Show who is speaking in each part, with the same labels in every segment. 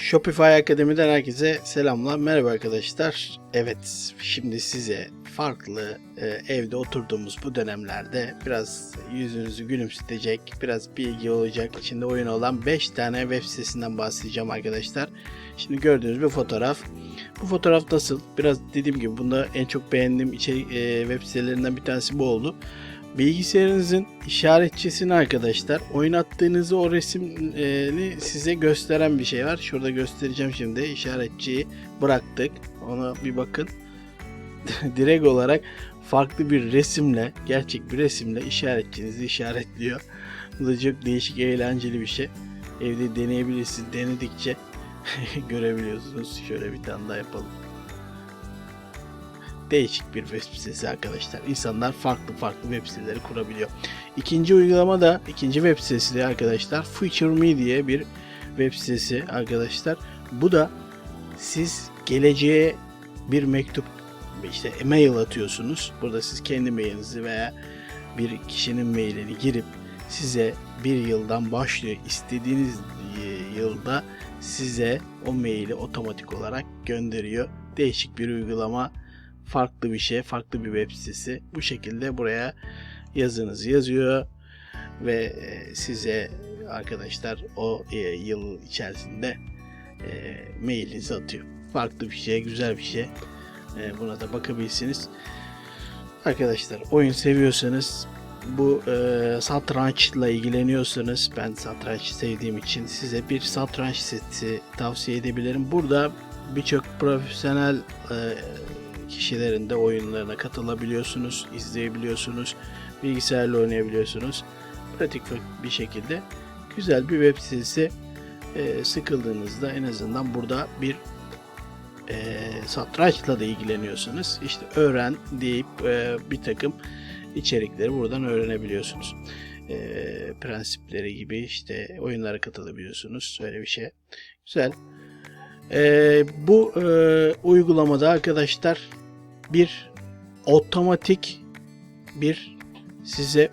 Speaker 1: Shopify Akademi'den herkese selamlar. Merhaba arkadaşlar. Evet, şimdi size farklı e, evde oturduğumuz bu dönemlerde biraz yüzünüzü gülümsetecek, biraz bilgi olacak, içinde oyun olan 5 tane web sitesinden bahsedeceğim arkadaşlar. Şimdi gördüğünüz bir fotoğraf. Bu fotoğraf nasıl? Biraz dediğim gibi bunda en çok beğendiğim içerik, e, web sitelerinden bir tanesi bu oldu. Bilgisayarınızın işaretçisini arkadaşlar oynattığınızı o resimini size gösteren bir şey var. Şurada göstereceğim şimdi. İşaretçiyi bıraktık. Ona bir bakın. Direkt olarak farklı bir resimle, gerçek bir resimle işaretçinizi işaretliyor. Bu da çok değişik, eğlenceli bir şey. Evde deneyebilirsiniz. Denedikçe görebiliyorsunuz. Şöyle bir tane daha yapalım değişik bir web sitesi arkadaşlar. İnsanlar farklı farklı web siteleri kurabiliyor. İkinci uygulama da ikinci web sitesi de arkadaşlar Future Me diye bir web sitesi arkadaşlar. Bu da siz geleceğe bir mektup işte mail atıyorsunuz. Burada siz kendi mailinizi veya bir kişinin mailini girip size bir yıldan başlıyor. istediğiniz yılda size o maili otomatik olarak gönderiyor. Değişik bir uygulama farklı bir şey, farklı bir web sitesi. Bu şekilde buraya yazınızı yazıyor ve e, size arkadaşlar o e, yıl içerisinde e, mailinizi atıyor. Farklı bir şey, güzel bir şey. Buna da bakabilirsiniz. Arkadaşlar oyun seviyorsanız bu e, satrançla ilgileniyorsanız ben satranç sevdiğim için size bir satranç seti tavsiye edebilirim. Burada birçok profesyonel e, kişilerin de oyunlarına katılabiliyorsunuz, izleyebiliyorsunuz, bilgisayarla oynayabiliyorsunuz. Pratik bir şekilde güzel bir web sitesi e, sıkıldığınızda en azından burada bir e, satrançla da ilgileniyorsunuz. İşte öğren deyip e, bir takım içerikleri buradan öğrenebiliyorsunuz. E, prensipleri gibi işte oyunlara katılabiliyorsunuz. Öyle bir şey. Güzel. E, bu e, uygulamada arkadaşlar bir otomatik bir size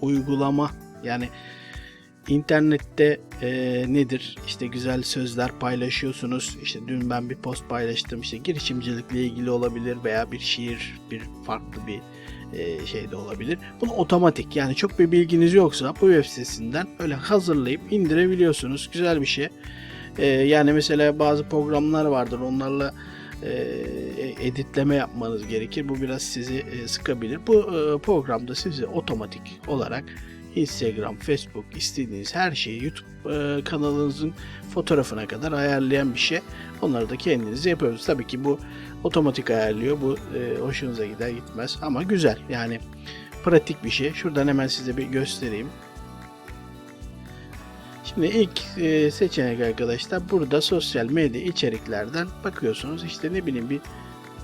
Speaker 1: uygulama yani internette e, nedir işte güzel sözler paylaşıyorsunuz işte dün ben bir post paylaştım işte girişimcilikle ilgili olabilir veya bir şiir bir farklı bir e, şey de olabilir. Bunu otomatik yani çok bir bilginiz yoksa bu web sitesinden öyle hazırlayıp indirebiliyorsunuz. Güzel bir şey. E, yani mesela bazı programlar vardır onlarla e, editleme yapmanız gerekir. Bu biraz sizi e, sıkabilir. Bu e, programda sizi otomatik olarak Instagram, Facebook istediğiniz her şeyi YouTube kanalınızın fotoğrafına kadar ayarlayan bir şey. Onları da kendiniz yapıyorsunuz. Tabii ki bu otomatik ayarlıyor. Bu hoşunuza gider gitmez ama güzel. Yani pratik bir şey. Şuradan hemen size bir göstereyim. Şimdi ilk e, seçenek arkadaşlar burada sosyal medya içeriklerden bakıyorsunuz. İşte ne bileyim bir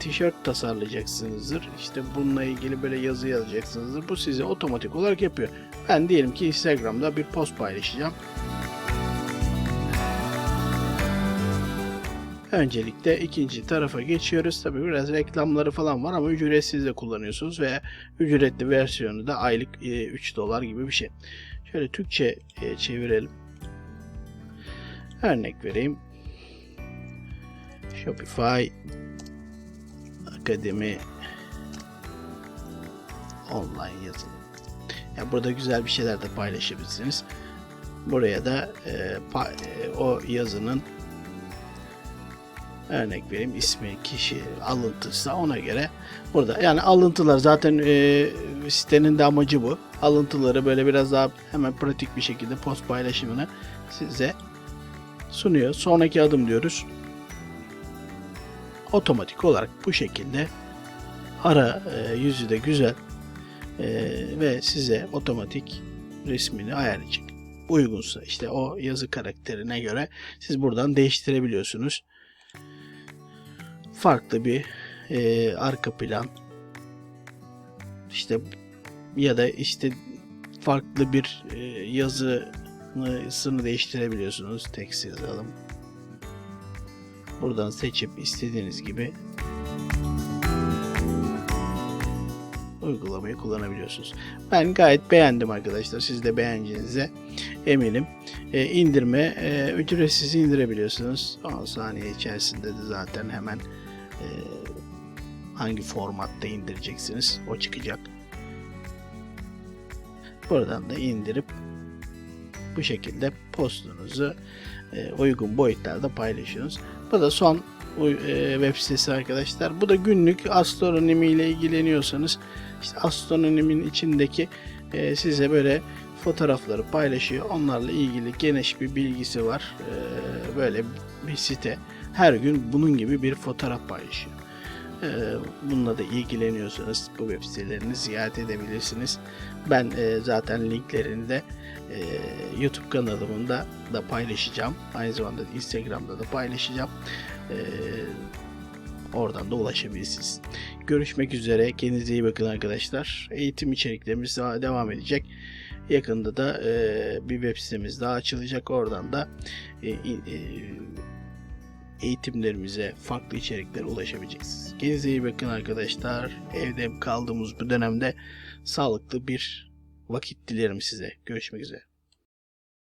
Speaker 1: tişört tasarlayacaksınızdır. İşte bununla ilgili böyle yazı yazacaksınızdır. Bu size otomatik olarak yapıyor. Ben diyelim ki Instagram'da bir post paylaşacağım. Öncelikle ikinci tarafa geçiyoruz. Tabi biraz reklamları falan var ama ücretsiz de kullanıyorsunuz veya ücretli versiyonu da aylık 3 e, dolar gibi bir şey. Şöyle Türkçe e, çevirelim. Örnek vereyim. Shopify Akademi online yazılım. Yani burada güzel bir şeyler de paylaşabilirsiniz. Buraya da e, pa, e, o yazının örnek vereyim ismi, kişi, alıntısı ona göre burada yani alıntılar zaten e, sitenin de amacı bu. Alıntıları böyle biraz daha hemen pratik bir şekilde post paylaşımını size sunuyor. Sonraki adım diyoruz. Otomatik olarak bu şekilde ara e, yüzü de güzel e, ve size otomatik resmini ayarlayacak. Uygunsa işte o yazı karakterine göre siz buradan değiştirebiliyorsunuz. Farklı bir e, arka plan işte ya da işte farklı bir e, yazı sını değiştirebiliyorsunuz. Text yazalım. Buradan seçip istediğiniz gibi uygulamayı kullanabiliyorsunuz. Ben gayet beğendim arkadaşlar. Siz de beğeneceğinize eminim. E, indirme e, ücretsiz indirebiliyorsunuz. 10 saniye içerisinde de zaten hemen e, hangi formatta indireceksiniz o çıkacak. Buradan da indirip bu şekilde postunuzu e, uygun boyutlarda paylaşıyorsunuz. Bu da son e, web sitesi arkadaşlar. Bu da günlük astronomi ile ilgileniyorsanız işte astronomimin içindeki e, size böyle fotoğrafları paylaşıyor. Onlarla ilgili geniş bir bilgisi var. Böyle bir site. Her gün bunun gibi bir fotoğraf paylaşıyor. E, bununla da ilgileniyorsanız bu web sitelerini ziyaret edebilirsiniz. Ben e, zaten linklerini de e, YouTube kanalımda da paylaşacağım. Aynı zamanda Instagram'da da paylaşacağım. E, oradan da ulaşabilirsiniz. Görüşmek üzere. Kendinize iyi bakın arkadaşlar. Eğitim içeriklerimiz daha devam edecek. Yakında da e, bir web sitemiz daha açılacak. Oradan da e, eğitimlerimize, farklı içeriklere ulaşabileceksiniz. Kendinize iyi bakın arkadaşlar. Evde kaldığımız bu dönemde sağlıklı bir vakit dilerim size. Görüşmek üzere.